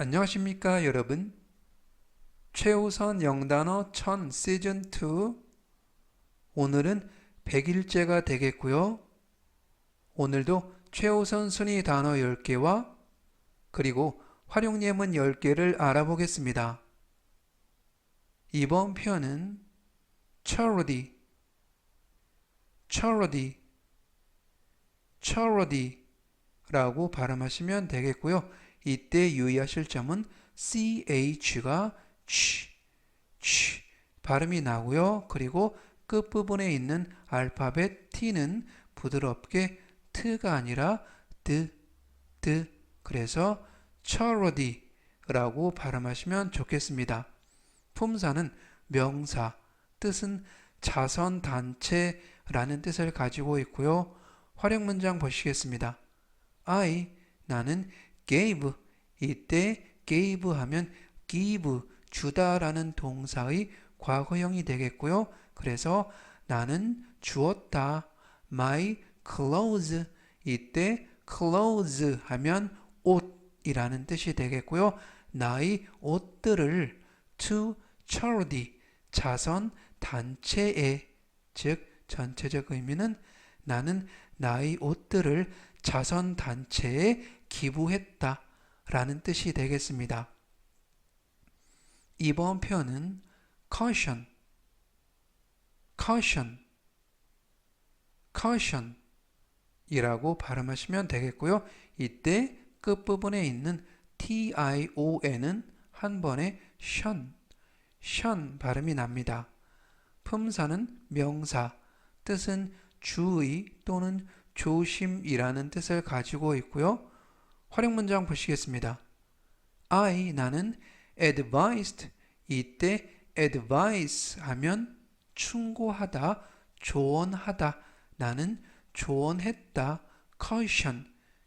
안녕하십니까 여러분. 최우선 영단어 1000 시즌 2 오늘은 100일째가 되겠고요. 오늘도 최우선 순위 단어 10개와 그리고 활용 예문 10개를 알아보겠습니다. 이번 표현은 charity charity charity 라고 발음하시면 되겠고요 이때 유의하실 점은 ch가 ch, ch 발음이 나고요. 그리고 끝부분에 있는 알파벳 t는 부드럽게 t가 아니라 드, 드 그래서 charity라고 발음하시면 좋겠습니다. 품사는 명사, 뜻은 자선 단체라는 뜻을 가지고 있고요. 활용 문장 보시겠습니다. I, 나는 gave 이때 gave 하면 give 주다라는 동사의 과거형이 되겠고요. 그래서 나는 주었다. my clothes 이때 clothes 하면 옷이라는 뜻이 되겠고요. 나의 옷들을 to charity 자선 단체에 즉 전체적 의미는 나는 나의 옷들을 자선 단체에 기부했다 라는 뜻이 되겠습니다. 이번 표현은 caution, caution, caution 이라고 발음하시면 되겠고요. 이때 끝부분에 있는 tion은 한 번에 션, 션 발음이 납니다. 품사는 명사, 뜻은 주의 또는 조심이라는 뜻을 가지고 있고요. 활용 문장 보시겠습니다. I 나는 advised 이때 advise 하면 충고하다, 조언하다. 나는 조언했다. caution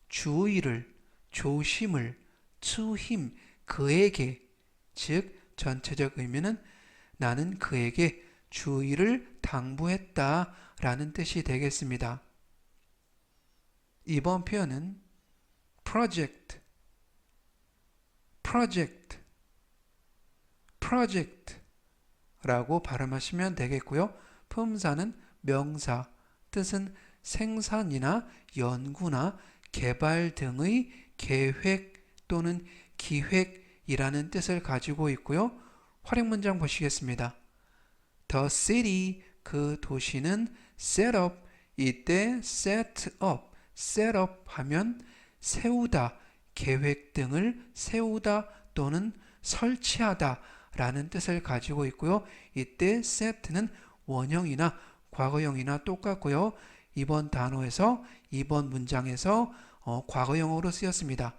주의를, 조심을 to him 그에게 즉 전체적 의미는 나는 그에게 주의를 당부했다 라는 뜻이 되겠습니다. 이번 표현은 project, project, project 라고 발음하시면 되겠고요. 품사는 명사, 뜻은 생산이나 연구나 개발 등의 계획 또는 기획이라는 뜻을 가지고 있고요. 활용 문장 보시겠습니다. The city, 그 도시는 set up, 이때 set up, set up 하면 세우다, 계획 등을 세우다 또는 설치하다 라는 뜻을 가지고 있고요. 이때 set는 원형이나 과거형이나 똑같고요. 이번 단어에서 이번 문장에서 어, 과거형으로 쓰였습니다.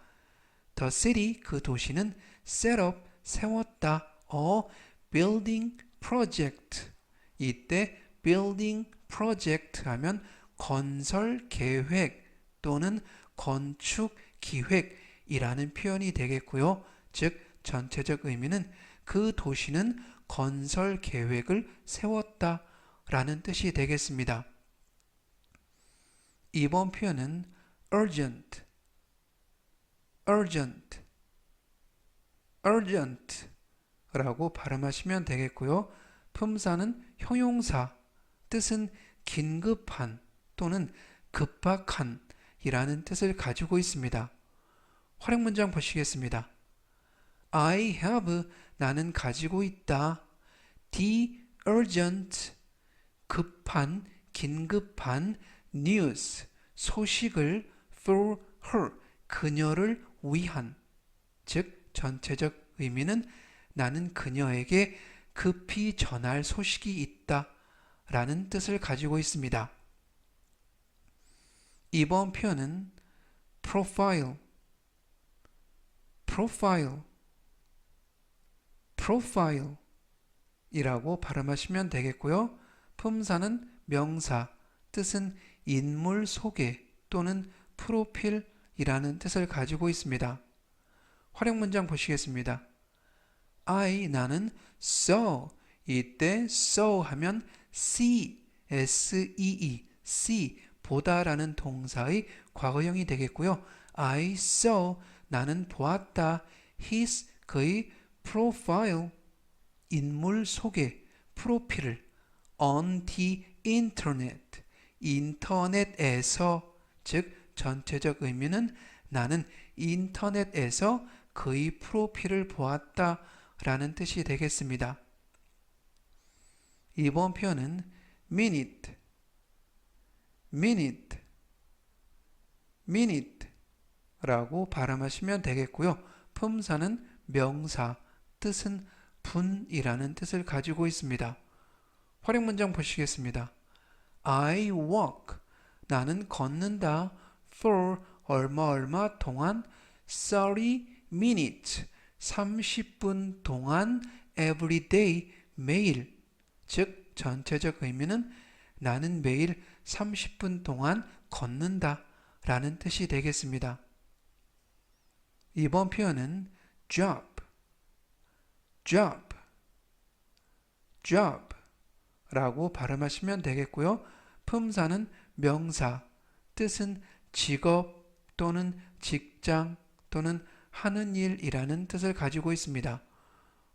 The city 그 도시는 set up 세웠다. 어 building project 이때 building project 하면 건설 계획 또는 건축 기획이라는 표현이 되겠고요. 즉 전체적 의미는 그 도시는 건설 계획을 세웠다 라는 뜻이 되겠습니다. 이번 표현은 urgent, urgent, urgent 라고 발음하시면 되겠고요. 품사는 형용사, 뜻은 긴급한 또는 급박한 이라는 뜻을 가지고 있습니다. 활용 문장 보시겠습니다. I have 나는 가지고 있다. The urgent 급한 긴급한 news 소식을 for her 그녀를 위한 즉 전체적 의미는 나는 그녀에게 급히 전할 소식이 있다 라는 뜻을 가지고 있습니다. 이번 표현은 profile, profile, profile 이라고 발음하시면 되겠고요. 품사는 명사, 뜻은 인물 소개 또는 프로필이라는 뜻을 가지고 있습니다. 활용 문장 보시겠습니다. I 나는 saw 이때 saw 하면 see, s-e-e, see 보다라는 동사의 과거형이 되겠고요. I saw 나는 보았다. his 그의 profile 인물 소개 프로필을 on the internet 인터넷에서 즉 전체적 의미는 나는 인터넷에서 그의 프로필을 보았다 라는 뜻이 되겠습니다. 이번 표현은 minute, minute, minute 라고 발음하시면 되겠고요. 품사는 명사, 뜻은 분이라는 뜻을 가지고 있습니다. 활용 문장 보시겠습니다. I walk. 나는 걷는다. for 얼마 얼마 동안 30 minutes. 30분 동안 every day 매일. 즉 전체적 의미는 나는 매일 30분 동안 걷는다 라는 뜻이 되겠습니다. 이번 표현은 job, job, job 라고 발음하시면 되겠고요. 품사는 명사, 뜻은 직업 또는 직장 또는 하는 일이라는 뜻을 가지고 있습니다.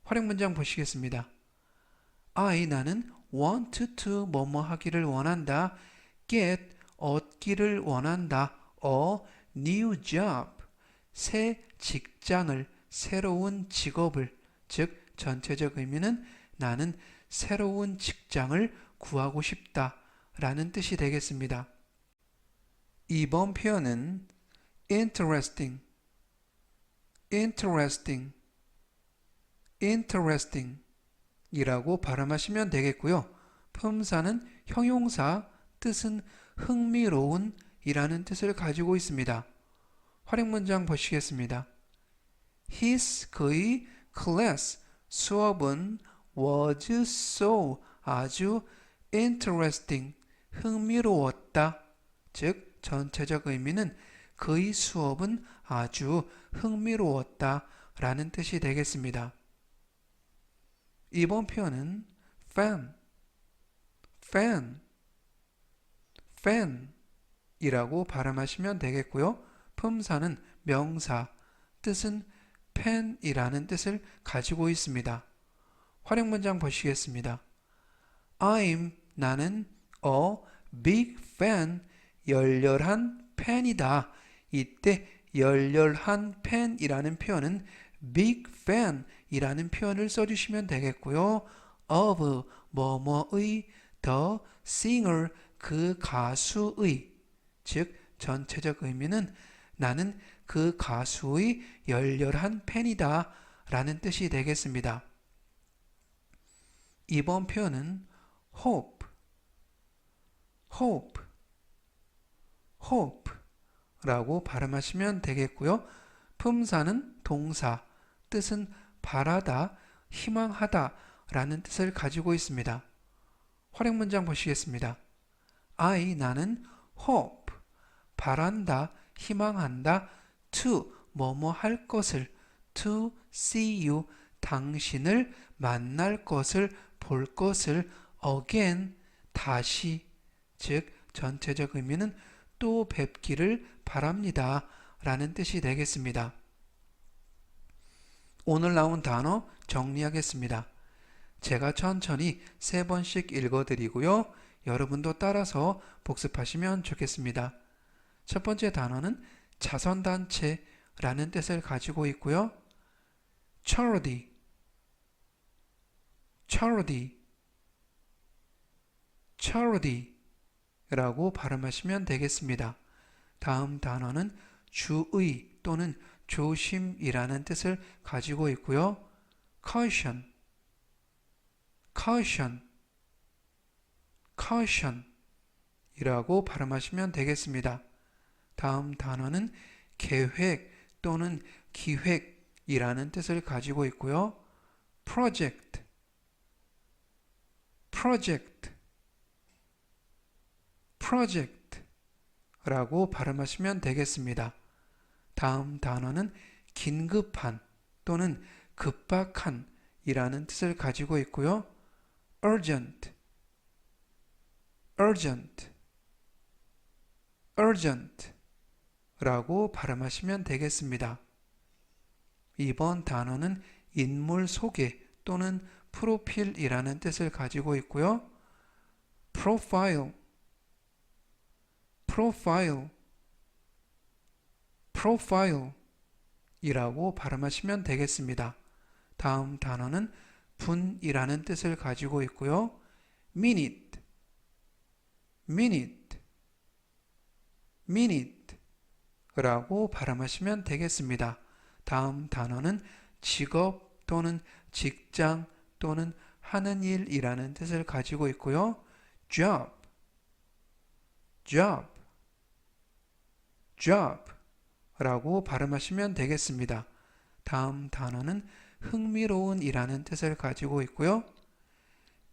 활용 문장 보시겠습니다. I 나는 want to 뭐뭐 하기를 원한다. get 얻기를 원한다. a new job 새 직장을 새로운 직업을 즉 전체적 의미는 나는 새로운 직장을 구하고 싶다 라는 뜻이 되겠습니다. 이번 표현은 interesting, interesting, interesting 이라고 발음하시면 되겠고요. 품사는 형용사, 뜻은 흥미로운 이라는 뜻을 가지고 있습니다. 활용 문장 보시겠습니다. His 그의 class 수업은 was so 아주 interesting 흥미로웠다. 즉 전체적 의미는 그의 수업은 아주 흥미로웠다 라는 뜻이 되겠습니다. 이번 표현은 fan, fan, fan 이라고 발음하시면 되겠고요. 품사는 명사, 뜻은 팬이라는 뜻을 가지고 있습니다. 활용 문장 보시겠습니다. I'm 나는 a big fan 열렬한 팬이다. 이때 열렬한 팬이라는 표현은 big fan 이라는 표현을 써주시면 되겠고요. of 뭐뭐의 the singer 그 가수의 즉 전체적 의미는 나는 그 가수의 열렬한 팬이다 라는 뜻이 되겠습니다. 이번 표현은 hope, hope, hope 라고 발음하시면 되겠고요. 품사는 동사, 뜻은 바라다, 희망하다 라는 뜻을 가지고 있습니다. 활용 문장 보시겠습니다. I 나는 hope 바란다, 희망한다 to 뭐뭐 할 것을 to see you 당신을 만날 것을 볼 것을 again 다시 즉 전체적 의미는 또 뵙기를 바랍니다 라는 뜻이 되겠습니다. 오늘 나온 단어 정리하겠습니다. 제가 천천히 세 번씩 읽어드리고요. 여러분도 따라서 복습하시면 좋겠습니다. 첫 번째 단어는 자선단체라는 뜻을 가지고 있고요. charity, charity, charity라고 발음하시면 되겠습니다. 다음 단어는 주의 또는 조심이라는 뜻을 가지고 있고요. caution, caution, caution 이라고 발음하시면 되겠습니다. 다음 단어는 계획 또는 기획이라는 뜻을 가지고 있고요. project, project, project 라고 발음하시면 되겠습니다. 다음 단어는 긴급한 또는 급박한 이라는 뜻을 가지고 있고요. urgent, urgent, urgent 라고 발음하시면 되겠습니다. 이번 단어는 인물 소개 또는 프로필이라는 뜻을 가지고 있고요. profile, profile, profile 이라고 발음하시면 되겠습니다. 다음 단어는 분이라는 뜻을 가지고 있고요. minute, minute, minute 라고 발음하시면 되겠습니다. 다음 단어는 직업 또는 직장 또는 하는 일이라는 뜻을 가지고 있고요. job, job, job 라고 발음하시면 되겠습니다. 다음 단어는 흥미로운 이라는 뜻을 가지고 있고요.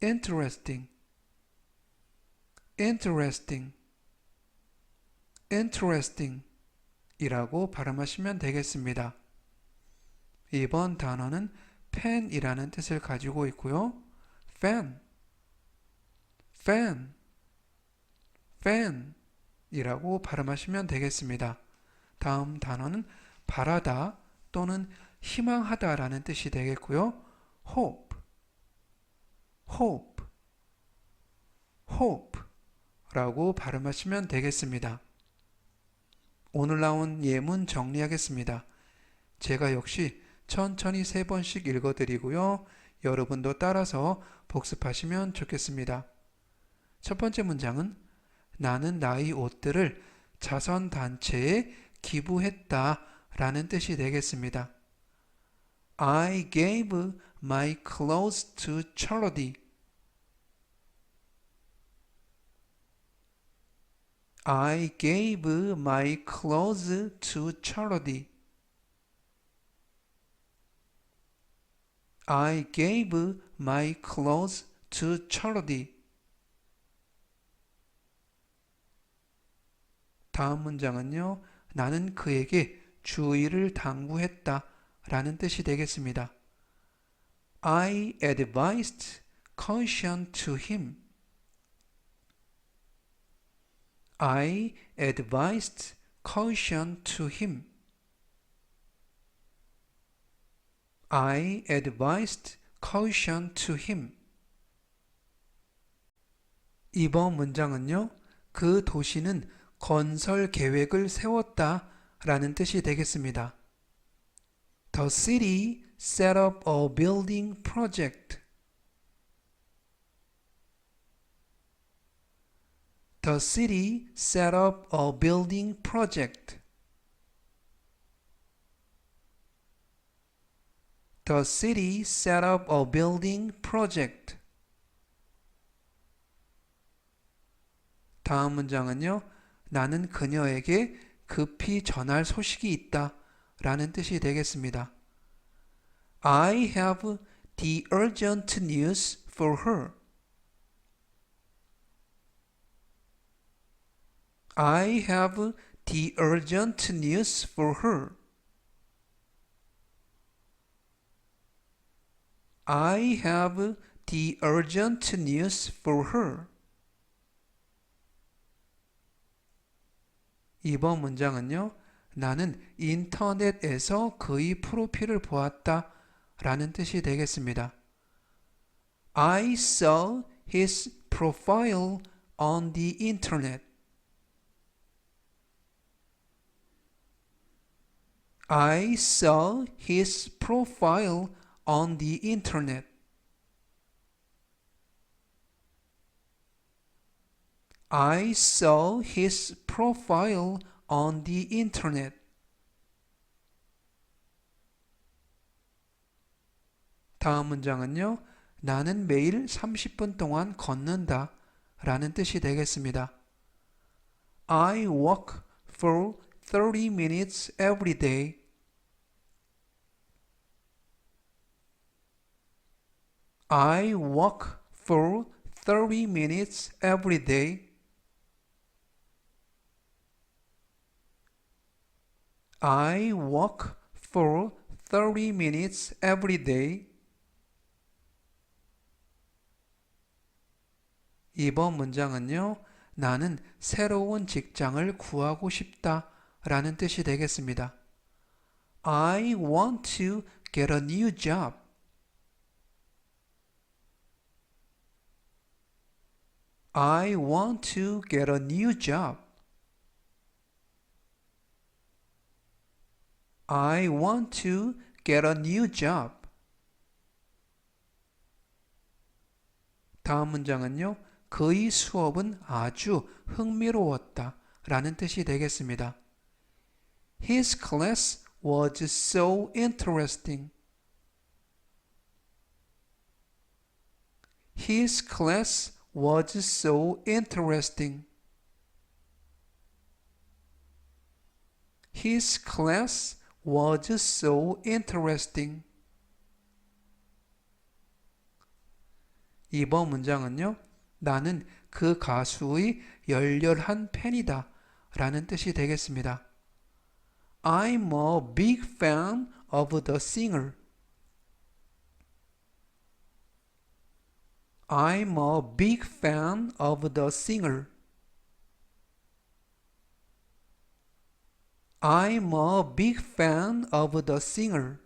interesting, interesting, interesting 이라고 발음하시면 되겠습니다. 이번 단어는 팬이라는 뜻을 가지고 있고요. fan, fan, fan 이라고 발음하시면 되겠습니다. 다음 단어는 바라다 또는 희망하다라는 뜻이 되겠고요. hope, hope, hope 라고 발음하시면 되겠습니다. 오늘 나온 예문 정리하겠습니다. 제가 역시 천천히 세 번씩 읽어드리고요. 여러분도 따라서 복습하시면 좋겠습니다. 첫 번째 문장은 나는 나의 옷들을 자선단체에 기부했다 라는 뜻이 되겠습니다. I gave my clothes to charity. I gave my clothes to charity. I gave my clothes to charity. 다음 문장은요. 나는 그에게 주의를 당부했다 라는 뜻이 되겠습니다. I advised caution to him. I advised caution to him. I advised caution to him. 이번 문장은요, 그 도시는 건설 계획을 세웠다 라는 뜻이 되겠습니다. The city set up a building project. The city set up a building project. The city set up a building project. 다음 문장은요. 나는 그녀에게 급히 전할 소식이 있다 라는 뜻이 되겠습니다. I have the urgent news for her. I have the urgent news for her. I have the urgent news for her. 이번 문장은요. 나는 인터넷에서 그의 프로필을 보았다 라는 뜻이 되겠습니다. I saw his profile on the internet. I saw his profile on the internet. I saw his profile on the internet. 다음 문장은요. 나는 매일 30분 동안 걷는다 라는 뜻이 되겠습니다. I walk for 30 minutes every day. I walk for 30 minutes every day. I walk for 30 minutes every day. 이번 문장은요, 나는 새로운 직장을 구하고 싶다 라는 뜻이 되겠습니다. I want to get a new job. I want to job. I want to get a new job. 다음 문장은요. 그의 수업은 아주 흥미로웠다 라는 뜻이 되겠습니다. His class was so interesting. His class was so interesting. His class was so interesting. 이번 문장은요. 나는 그 가수의 열렬한 팬이다 라는 뜻이 되겠습니다. I'm a big fan of the singer. I'm a big fan of the singer. I'm a big fan of the singer.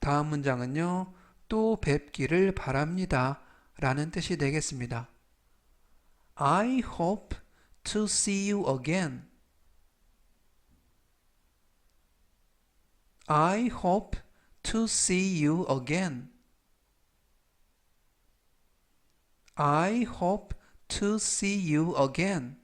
다음 문장은요. 또 뵙기를 바랍니다. 라는 뜻이 되겠습니다. I hope to see you again. I hope to see you again. I hope to see you again.